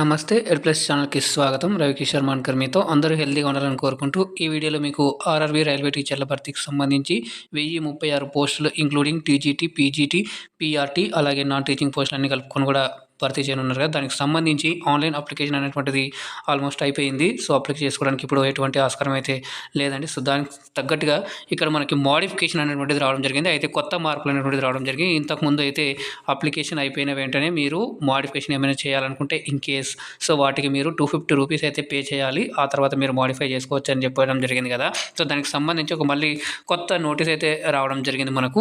నమస్తే ఎడ్ ప్లస్ ఛానల్కి స్వాగతం. రవికిషోర్ మాన్కర్ మీతో అందరూ హెల్తీగా ఉండాలని కోరుకుంటూ ఈ వీడియోలో మీకు ఆర్ఆర్బీ రైల్వే టీచర్ల భర్తీకి సంబంధించి వెయ్యి ముప్పై ఆరు పోస్టులు ఇంక్లూడింగ్ టీజీటీ పీజీటీ పీఆర్టీ అలాగే నాన్ టీచింగ్ పోస్టులు అన్ని కలుపుకొని కూడా భర్తీ చేయనున్నారు కదా దానికి సంబంధించి ఆన్లైన్ అప్లికేషన్ అనేటువంటిది ఆల్మోస్ట్ అయిపోయింది. సో అప్లై చేసుకోవడానికి ఇప్పుడు ఎటువంటి ఆస్కారం అయితే లేదండి. సో దానికి తగ్గట్టుగా ఇక్కడ మనకి మోడిఫికేషన్ అనేటువంటిది రావడం జరిగింది. అయితే కొత్త మార్పులు అనేటువంటిది రావడం జరిగింది. ఇంతకుముందు అయితే అప్లికేషన్ అయిపోయిన వెంటనే మీరు మోడిఫికేషన్ ఏమైనా చేయాలనుకుంటే ఇన్ కేస్ సో వాటికి మీరు టూ ఫిఫ్టీ రూపీస్ అయితే పే చేయాలి. ఆ తర్వాత మీరు మోడిఫై చేసుకోవచ్చు అని చెప్పడం జరిగింది కదా. సో దానికి సంబంధించి ఒక మళ్ళీ కొత్త నోటీస్ అయితే రావడం జరిగింది మనకు.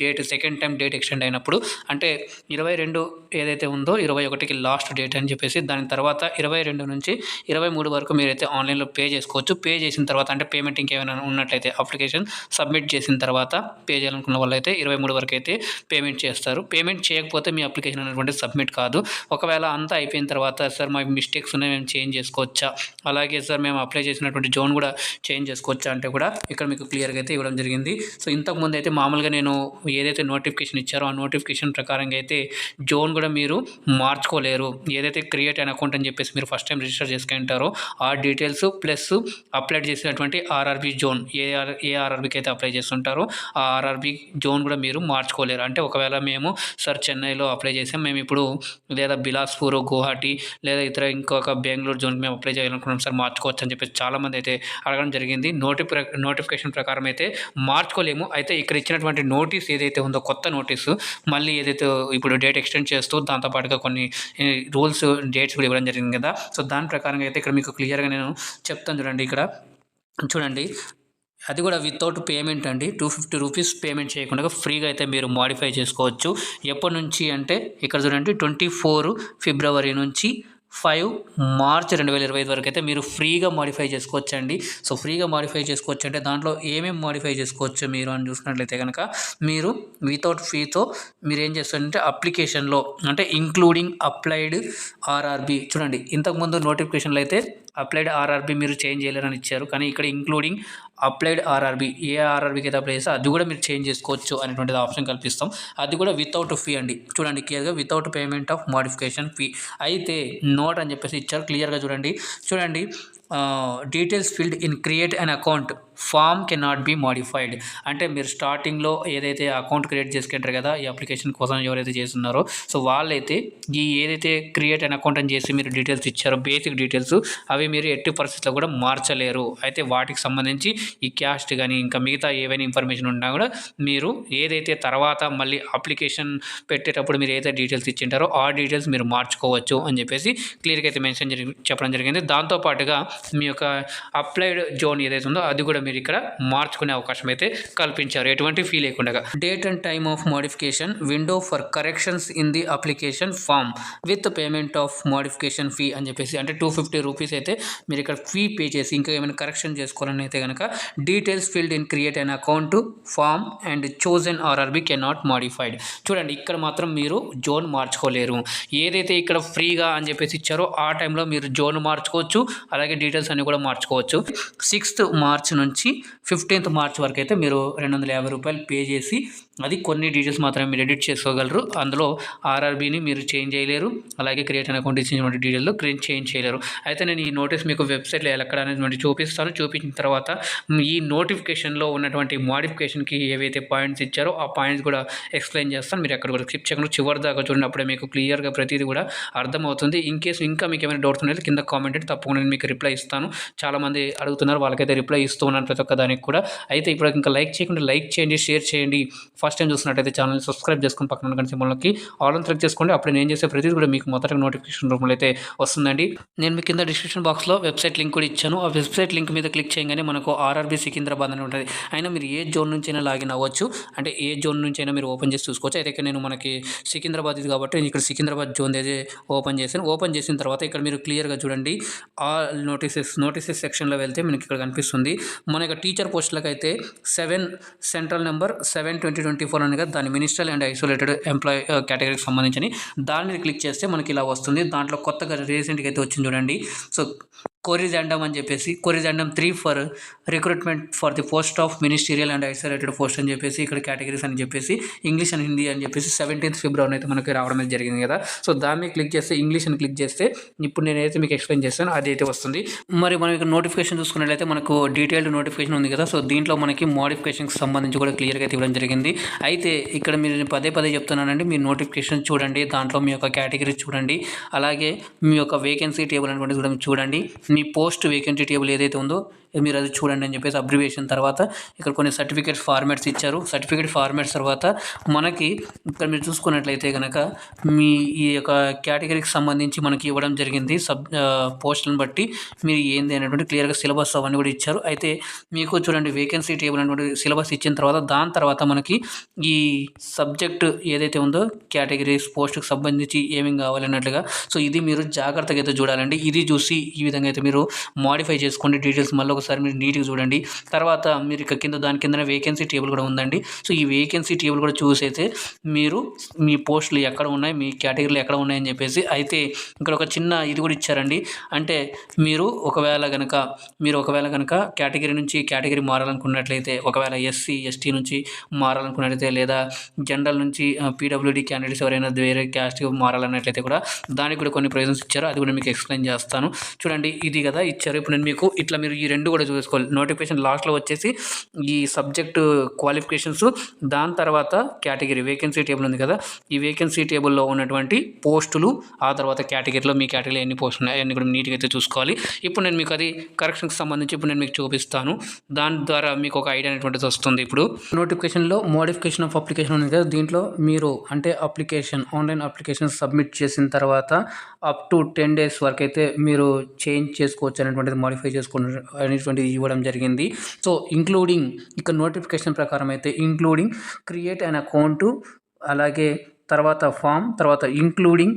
Date second time date extend అయినప్పుడు. అంటే ఇరవై రెండు ఏదైతే ఉందో ఇరవై ఒకటికి లాస్ట్ డేట్ అని చెప్పేసి దాని తర్వాత ఇరవై రెండు నుంచి ఇరవై మూడు వరకు మీరైతే ఆన్లైన్లో పే చేసుకోవచ్చు. పే చేసిన తర్వాత అంటే పేమెంట్ ఇంకేమైనా ఉన్నట్లయితే అప్లికేషన్ సబ్మిట్ చేసిన తర్వాత పే చేయాలనుకున్న వాళ్ళైతే ఇరవై మూడు వరకు అయితే పేమెంట్ చేస్తారు. పేమెంట్ చేయకపోతే మీ అప్లికేషన్ అనేటువంటి సబ్మిట్ కాదు. ఒకవేళ అంతా అయిపోయిన తర్వాత సార్ మా మిస్టేక్స్ ఉన్నాయి మేము చేంజ్ చేసుకోవచ్చా? అలాగే సార్ మేము అప్లై చేసినటువంటి జోన్ కూడా చేంజ్ చేసుకోవచ్చా అంటే కూడా ఇక్కడ మీకు క్లియర్గా అయితే ఇవ్వడం జరిగింది. సో ఇంతకుముందు అయితే మామూలుగా నేను ఏదైతే నోటిఫికేషన్ ఇచ్చారో ఆ నోటిఫికేషన్ ప్రకారంగా అయితే జోన్ కూడా మీరు మార్చుకోలేరు. ఏదైతే క్రియేట్ అయిన అకౌంట్ అని చెప్పేసి మీరు ఫస్ట్ టైం రిజిస్టర్ చేసుకుంటారో ఆ డీటెయిల్స్ ప్లస్ అప్లై చేసినటువంటి ఆర్ఆర్బీ జోన్ ఏ ఆర్ ఏ అయితే అప్లై చేస్తుంటారో. ఆ ఆర్ఆర్బీ జోన్ కూడా మీరు మార్చుకోలేరు. అంటే ఒకవేళ మేము సార్ చెన్నైలో అప్లై చేసాం మేము ఇప్పుడు లేదా బిలాస్పూర్ గువాహటి లేదా ఇతర ఇంకొక బెంగళూరు జోన్కి మేము అప్లై చేయాలనుకున్నాం సార్ మార్చుకోవచ్చు అని చెప్పేసి చాలామంది అయితే అడగడం జరిగింది. నోటిఫి నోటిఫికేషన్ ప్రకారం అయితే మార్చుకోలేము. అయితే ఇక్కడ ఇచ్చినటువంటి నోటీస్ ఏదైతే ఉందో కొత్త నోటీసు మళ్ళీ ఏదైతే ఇప్పుడు డేట్ ఎక్స్టెండ్ చేస్తూ దాంతోపాటుగా కొన్ని రూల్స్ డేట్స్ కూడా ఇవ్వడం జరిగింది కదా. సో దాని ప్రకారంగా అయితే ఇక్కడ మీకు క్లియర్గా నేను చెప్తాను చూడండి ఇక్కడ. చూడండి. అది కూడా వితౌట్ పేమెంట్ అండి. టూ ఫిఫ్టీ రూపీస్ పేమెంట్ చేయకుండా ఫ్రీగా అయితే మీరు మాడిఫై చేసుకోవచ్చు. ఎప్పటి నుంచి అంటే ఇక్కడ చూడండి ట్వంటీ ఫోర్ ఫిబ్రవరి నుంచి ఫైవ్ మార్చ్ రెండు వేల ఇరవై ఐదు వరకు అయితే మీరు ఫ్రీగా మాడిఫై చేసుకోవచ్చు అండి సో ఫ్రీగా మాడిఫై చేసుకోవచ్చు అంటే దాంట్లో ఏమేమి మాడిఫై చేసుకోవచ్చు మీరు అని చూసినట్లయితే కనుక మీరు వితౌట్ ఫీతో మీరు ఏం చేస్తారంటే అప్లికేషన్లో అంటే ఇంక్లూడింగ్ అప్లైడ్ ఆర్ఆర్బి చూడండి. ఇంతకుముందు నోటిఫికేషన్లు అయితే అప్లైడ్ ఆర్ఆర్బి మీరు చేంజ్ చేయలేరని ఇచ్చారు. కానీ ఇక్కడ ఇంక్లూడింగ్ అప్లైడ్ ఆర్ఆర్బి ఏ ఆర్ఆర్బికి అయితే అప్లై చేస్తే అది కూడా మీరు చేంజ్ చేసుకోవచ్చు అనేటువంటిది ఆప్షన్ కల్పిస్తాం. అది కూడా వితౌట్ ఫీ అండి. చూడండి క్లియర్గా without payment of modification fee అయితే నోట్ అని చెప్పేసి ఇచ్చారు. క్లియర్గా చూడండి. చూడండి details field in create an account form can not be modified అంటే మీరు స్టార్టింగ్లో ఏదైతే అకౌంట్ క్రియేట్ చేసుకుంటారు కదా ఈ అప్లికేషన్ కోసం ఎవరైతే చేస్తున్నారో సో వాళ్ళైతే ఈ ఏదైతే క్రియేట్ అన్ అకౌంట్ అని చేసి మీరు డీటెయిల్స్ ఇచ్చారో బేసిక్ డీటెయిల్స్ అవి మీరు ఎట్టి పరిస్థితుల్లో కూడా మార్చలేరు. అయితే వాటికి సంబంధించి ఈ క్యాస్ట్ కానీ ఇంకా మిగతా ఏవైనా ఇన్ఫర్మేషన్ ఉన్నా కూడా మీరు ఏదైతే తర్వాత మళ్ళీ అప్లికేషన్ పెట్టేటప్పుడు మీరు ఏదైతే డీటెయిల్స్ ఇచ్చింటారో ఆ డీటెయిల్స్ మీరు మార్చుకోవచ్చు అని చెప్పేసి క్లియర్గా అయితే మెన్షన్ జరిగి చెప్పడం జరిగింది. దాంతోపాటుగా మీ యొక్క అప్లైడ్ జోన్ ఏదైతే ఉందో అది కూడా మీరు ఇక్కడ మార్చుకునే అవకాశం అయితే కల్పించారు. ఎటువంటి ఫీ లేకుండా date and time of modification window for corrections in the application form with payment of modification fee అని చెప్పేసి అంటే టూ ఫిఫ్టీ రూపీస్ అయితే మీరు ఇక్కడ ఫీ పే చేసి ఇంకా ఏమైనా కరెక్షన్ చేసుకోవాలని అయితే కనుక డీటెయిల్స్ ఫీల్డ్ ఇన్ క్రియేట్ అయిన account form and chosen RRB can not modified చూడండి ఇక్కడ మాత్రం మీరు జోన్ మార్చుకోలేరు. ఏదైతే ఇక్కడ ఫ్రీగా అని చెప్పేసి ఇచ్చారో ఆ టైంలో మీరు జోన్ మార్చుకోవచ్చు. అలాగే డీటెయిల్స్ అన్ని కూడా మార్చుకోవచ్చు. సిక్స్త్ మార్చ్ నుంచి ఫిఫ్టీన్త్ మార్చ్ వరకు అయితే మీరు రెండు వందల యాభై రూపాయలు పే చేసి అది కొన్ని డీటెయిల్స్ మాత్రమే మీరు ఎడిట్ చేసుకోగలరు. అందులో ఆర్ఆర్బీని మీరు చేంజ్ చేయలేరు. అలాగే క్రియేట్ అయిన అకౌంట్ ఇచ్చినటువంటి డీటెయిల్లో క్రియేట్ చేంజ్ చేయలేరు. అయితే నేను ఈ నోటీస్ మీకు వెబ్సైట్లో ఎక్కడ అనేది చూపిస్తాను. చూపించిన తర్వాత ఈ నోటిఫికేషన్లో ఉన్నటువంటి మోడిఫికేషన్కి ఏవైతే పాయింట్స్ ఇచ్చారో ఆ పాయింట్స్ కూడా ఎక్స్ప్లెయిన్ చేస్తాను. మీరు ఎక్కడ కూడా స్కిప్ చేయకుండా చివరి దాకా చూడండి అప్పుడే మీకు క్లియర్గా ప్రతిదీ కూడా అర్థమవుతుంది. ఇన్ కేసు ఇంకా మీకు ఏమైనా డౌట్స్ ఉంటే కింద కామెంట్ తప్పకుండా నేను మీకు రిప్లై ఇస్తాను. చాలామంది అడుగుతున్నారు వాళ్ళకైతే రిప్లై ఇస్తూ ఉన్నాను ప్రతి ఒక్క దానికి కూడా. అయితే ఇప్పుడు ఇంకా లైక్ చేయకుండా లైక్ చేయండి షేర్ చేయండి. ఫస్ట్ ఫస్ట్ టైం చూసినట్టయితే ఛానల్ని సబ్స్క్రైబ్ చేసుకుని పక్కన ఉన్న సింబల్కి ఆల్ అని చేసుకోండి. అప్పుడు నేను చేసే ప్రతిదీ కూడా మీకు మొదట నోటిఫికేషన్ రూపంలో అయితే వస్తుందండి. నేను మీ కింద డిస్క్రిప్షన్ బాక్స్లో వెబ్సైట్ లింక్ కూడా ఇచ్చాను. ఆ వెబ్సైట్ లింక్ మీద క్లిక్ చేయగానే మనకు ఆర్ఆర్బీ సికింద్రాబాద్ అని ఉంటుంది. అయినా మీరు ఏ జోన్ నుంచి అయినా లాగిన్ అవ్వచ్చు. అంటే ఏ జోన్ నుంచి అయినా మీరు ఓపెన్ చేసి చూసుకోవచ్చు. అయితే ఇక్కడ నేను మనకి సికింద్రాబాద్ ఇది కాబట్టి నేను ఇక్కడ సికింద్రాబాద్ జోన్ అయితే ఓపెన్ చేశాను. ఓపెన్ చేసిన తర్వాత ఇక్కడ మీరు క్లియర్గా చూడండి. ఆ నోటీసెస్ నోటీసెస్ సెక్షన్లో వెళ్తే మనకి ఇక్కడ కనిపిస్తుంది. మన యొక్క టీచర్ పోస్టులకు అయితే seven central number seven twenty twenty four అనగా దాని మినిస్ట్రల్ అండ్ ఐసోలేటెడ్ ఎంప్లాయ్ కేటగిరీకి సంబంధించి దాని మీద క్లిక్ చేస్తే మనకి ఇలా వస్తుంది. దాంట్లో కొత్తగా రీసెంట్గా అయితే వచ్చింది చూడండి. సో కొరిజండం అని చెప్పేసి corrigendum three for recruitment for the post of ministerial and isolated post అని చెప్పేసి ఇక్కడ కేటగిరీస్ అని చెప్పేసి ఇంగ్లీష్ అండ్ హిందీ అని చెప్పేసి సెవెంటీన్త్ ఫిబ్రవరి అయితే మనకి రావడం అయితే జరిగింది కదా. సో దాన్ని క్లిక్ చేస్తే ఇంగ్లీష్ అని క్లిక్ చేస్తే ఇప్పుడు నేనైతే మీకు ఎక్స్ప్లెయిన్ చేస్తాను అది అయితే వస్తుంది. మరి మనం ఇక్కడ నోటిఫికేషన్ చూసుకున్నట్లయితే మనకు డీటెయిల్డ్ నోటిఫికేషన్ ఉంది కదా. సో దీంట్లో మనకి మోడిఫికేషన్కి సంబంధించి కూడా క్లియర్గా అయితే ఇవ్వడం జరిగింది. అయితే ఇక్కడ మీరు పదే పదే చెప్తున్నానండి మీ నోటిఫికేషన్ చూడండి దాంట్లో మీ యొక్క కేటగిరీ చూడండి అలాగే మీ యొక్క వేకెన్సీ టేబుల్ అనేటువంటి కూడా చూడండి. నీ పోస్ట్ వేకెంటీ టేబుల్ ఏదైతే ఉందో మీరు అది చూడండి అని చెప్పేసి అబ్రివేషన్ తర్వాత ఇక్కడ కొన్ని సర్టిఫికేట్ ఫార్మాట్స్ ఇచ్చారు. సర్టిఫికేట్ ఫార్మాట్స్ తర్వాత మనకి ఇక్కడ మీరు చూసుకున్నట్లయితే కనుక మీ ఈ యొక్క కేటగిరీకి సంబంధించి మనకి ఇవ్వడం జరిగింది. సబ్ పోస్టులను బట్టి మీరు ఏంది అనేటువంటి క్లియర్గా సిలబస్ అవన్నీ కూడా ఇచ్చారు. అయితే మీకు చూడండి వేకెన్సీ టేబుల్ అనేటువంటి సిలబస్ ఇచ్చిన తర్వాత దాని తర్వాత మనకి ఈ సబ్జెక్ట్ ఏదైతే ఉందో కేటగిరీస్ పోస్ట్కి సంబంధించి ఏమేమి కావాలన్నట్లుగా సో ఇది మీరు జాగ్రత్తగా అయితే చూడాలండి. ఇది చూసి ఈ విధంగా అయితే మీరు మాడిఫై చేసుకోండి. డీటెయిల్స్ మళ్ళీ ఒకసారి మీరు నీట్గా చూడండి. తర్వాత మీరు ఇక కింద దాని కింద వేకెన్సీ టేబుల్ కూడా ఉందండి. సో ఈ వేకెన్సీ టేబుల్ కూడా చూసైతే మీరు మీ పోస్టులు ఎక్కడ ఉన్నాయి మీ కేటగిరీలు ఎక్కడ ఉన్నాయని చెప్పేసి అయితే ఇక్కడ ఒక చిన్న ఇది కూడా ఇచ్చారండి. అంటే మీరు ఒకవేళ కనుక మీరు ఒకవేళ కనుక కేటగిరీ నుంచి కేటగిరీ మారాలనుకున్నట్లయితే ఒకవేళ ఎస్సీ ఎస్టీ నుంచి మారాలనుకున్నట్లయితే లేదా జనరల్ నుంచి పీడబ్ల్యూడీ క్యాండిడేట్స్ ఎవరైనా వేరే క్యాస్ట్ మారాలన్నట్లయితే కూడా దానికి కూడా కొన్ని ప్రయోజనస్ ఇచ్చారు. అది కూడా మీకు ఎక్స్ప్లెయిన్ చేస్తాను. చూడండి ఇది కదా ఇచ్చారు. ఇప్పుడు నేను మీకు ఇట్లా మీరు ఈ రెండు కూడా చూసుకోవాలి. నోటిఫికేషన్ లాస్ట్లో వచ్చేసి ఈ సబ్జెక్టు క్వాలిఫికేషన్స్ దాని తర్వాత కేటగిరీ వేకెన్సీ టేబుల్ ఉంది కదా. ఈ వేకెన్సీ టేబుల్లో ఉన్నటువంటి పోస్టులు ఆ తర్వాత కేటగిరీలో మీ కేటగిరీలో ఎన్ని పోస్టులు ఉన్నాయి అన్ని కూడా నీట్గా అయితే చూసుకోవాలి. ఇప్పుడు నేను మీకు అది కరెక్షన్కి సంబంధించి ఇప్పుడు నేను మీకు చూపిస్తాను. దాని ద్వారా మీకు ఒక ఐడియా అనేటువంటిది వస్తుంది ఇప్పుడు. నోటిఫికేషన్లో మోడిఫికేషన్ ఆఫ్ అప్లికేషన్ ఉంది కదా. దీంట్లో మీరు అంటే అప్లికేషన్ ఆన్లైన్ అప్లికేషన్ సబ్మిట్ చేసిన తర్వాత అప్ టు టెన్ డేస్ వరకు అయితే మీరు చేంజ్ చేసుకోవచ్చు అనేటువంటిది మాడిఫై అని అనేటువంటిది ఇవ్వడం జరిగింది. సో ఇంక్లూడింగ్ ఇక్కడ నోటిఫికేషన్ ప్రకారం అయితే ఇంక్లూడింగ్ క్రియేట్ అన్ అకౌంట్ అలాగే తర్వాత ఫామ్ తర్వాత including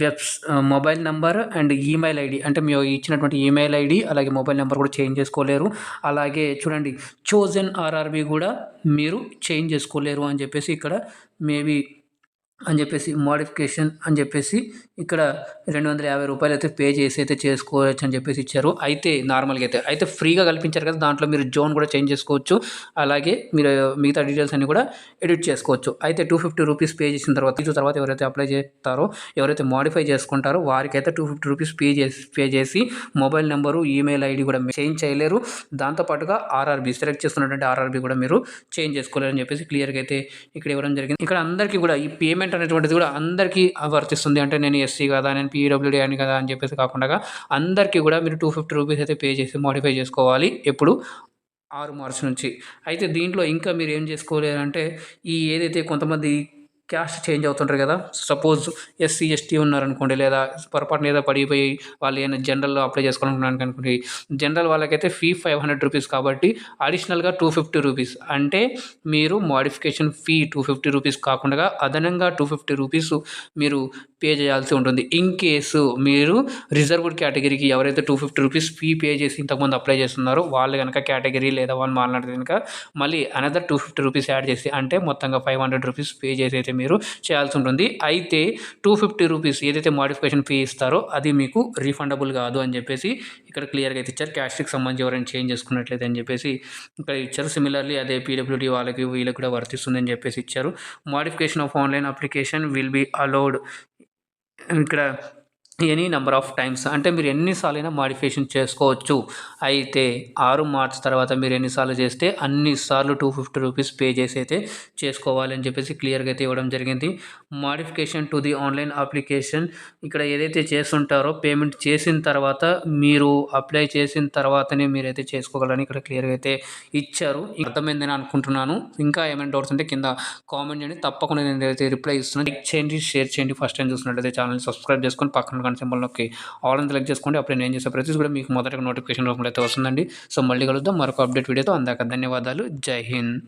webs mobile number and email ID అంటే మీరు ఇచ్చినటువంటి ఈమెయిల్ ఐడి అలాగే మొబైల్ నెంబర్ కూడా చేంజ్ చేసుకోలేరు. అలాగే చూడండి చోజన్ ఆర్ఆర్బి కూడా మీరు చేంజ్ చేసుకోలేరు అని చెప్పేసి ఇక్కడ మేబీ అని చెప్పేసి మోడిఫికేషన్ అని చెప్పేసి ఇక్కడ రెండు వందల యాభై రూపాయలు అయితే పే చేసి అయితే చేసుకోవచ్చు అని చెప్పేసి ఇచ్చారు. అయితే నార్మల్గా అయితే అయితే ఫ్రీగా కల్పించారు కదా దాంట్లో మీరు జోన్ కూడా చేంజ్ చేసుకోవచ్చు. అలాగే మీరు మిగతా డీటెయిల్స్ అన్ని కూడా ఎడిట్ చేసుకోవచ్చు. అయితే టూ ఫిఫ్టీ రూపీస్ పే చేసిన తర్వాత ఇచ్చిన తర్వాత ఎవరైతే అప్లై చేస్తారో ఎవరైతే మోడిఫై చేసుకుంటారో వారికైతే టూ ఫిఫ్టీ రూపీస్ పే చేసి పే చేసి మొబైల్ నెంబరు ఈమెయిల్ ఐడి కూడా చేంజ్ చేయలేరు. దాంతోపాటుగా ఆర్ఆర్బీ సెలెక్ట్ చేస్తున్నటువంటి ఆర్ఆర్బీ కూడా మీరు చేంజ్ చేసుకోలేరు అని చెప్పేసి క్లియర్గా అయితే ఇక్కడ ఇవ్వడం జరిగింది. ఇక్కడ అందరికీ కూడా ఈ పేమెంట్ పేమెంట్ అనేటువంటిది కూడా అందరికీ వర్తిస్తుంది. అంటే నేను ఎస్సీ కదా నేను పీడబ్ల్యూడీ అని కదా అని చెప్పేసి కాకుండా అందరికీ కూడా మీరు టూ ఫిఫ్టీ రూపీస్ అయితే పే చేసి మోడిఫై చేసుకోవాలి ఎప్పుడు? ఆరు మార్చి నుంచి. అయితే దీంట్లో ఇంకా మీరు ఏం చేసుకోలేరంటే ఈ ఏదైతే కొంతమంది క్యాస్ట్ చేంజ్ అవుతుంటారు కదా. సపోజ్ ఎస్సీ ఎస్టీ ఉన్నారనుకోండి లేదా పొరపాటున ఏదో పడిపోయి వాళ్ళు ఏమైనా జనరల్లో అప్లై చేసుకోవాలనుకున్నాను అనుకోండి. జనరల్ వాళ్ళకైతే ఫీ ఫైవ్ హండ్రెడ్ రూపీస్ కాబట్టి అడిషనల్గా టూ ఫిఫ్టీ రూపీస్ అంటే మీరు modification fee two fifty rupees కాకుండా అదనంగా టూ ఫిఫ్టీ రూపీస్ మీరు పే చేయాల్సి ఉంటుంది. ఇన్ కేసు మీరు రిజర్వ్డ్ కేటగిరీకి ఎవరైతే two fifty rupees fee pay చేసి ఇంతకుముందు అప్లై చేస్తున్నారో వాళ్ళు కనుక కేటగిరీ లేదా వాళ్ళు మాట్లాడితే కనుక మళ్ళీ another two fifty rupees add చేసి అంటే మొత్తంగా ఫైవ్ హండ్రెడ్ రూపీస్ పే చేసి అయితే మీరు చేయాల్సి ఉంటుంది. అయితే టూ ఫిఫ్టీ రూపీస్ ఏదైతే మోడిఫికేషన్ ఫీ ఇస్తారో అది మీకు రీఫండబుల్ కాదు అని చెప్పేసి ఇక్కడ క్లియర్గా అయితే ఇచ్చారు. క్యాస్ట్కి సంబంధించి ఎవరైనా చేంజ్ చేసుకున్నట్లయితే అని చెప్పేసి ఇక్కడ ఇచ్చారు. సిమిలర్లీ అదే పీడబ్ల్యూడీ వాళ్ళకి వీళ్ళకి కూడా వర్తిస్తుంది అని చెప్పేసి ఇచ్చారు. Modification of online application will be allowed ఇక్కడ ఎనీ నెంబర్ ఆఫ్ టైమ్స్ అంటే మీరు ఎన్నిసార్లు అయినా మాడిఫికేషన్ చేసుకోవచ్చు. అయితే ఆరు మార్చ్ తర్వాత మీరు ఎన్నిసార్లు చేస్తే అన్నిసార్లు టూ ఫిఫ్టీ రూపీస్ పే చేసి అయితే చేసుకోవాలి అని చెప్పేసి క్లియర్గా అయితే ఇవ్వడం జరిగింది. Modification to the online application ఇక్కడ ఏదైతే చేస్తుంటారో పేమెంట్ చేసిన తర్వాత మీరు అప్లై చేసిన తర్వాతనే మీరైతే చేసుకోగలని ఇక్కడ క్లియర్గా అయితే ఇచ్చారు. అర్థమైందని అనుకుంటున్నాను. ఇంకా ఏమైనా డౌట్స్ ఉంటే కింద కామెంట్ చేయండి. తప్పకుండా నేను అయితే రిప్లై ఇస్తున్నాను లైక్ చేయండి షేర్ చేయండి. ఫస్ట్ టైం చూసినట్లయితే ఛానల్ సబ్స్క్రైబ్ చేసుకొని పక్కన గంట సింబల్ నొక్కి ఆల్ అని సెలెక్ట్ చేసుకోండి. అప్పుడు నేను చేసే ప్రతి కూడా మీకు మొదటగా నోటిఫికేషన్ రూపంలో అయితే వస్తుందండి. సో మళ్ళీ కలుద్దాం. మరొక అప్డేట్ వీడియోతో అందాక ధన్యవాదాలు. జై హింద్.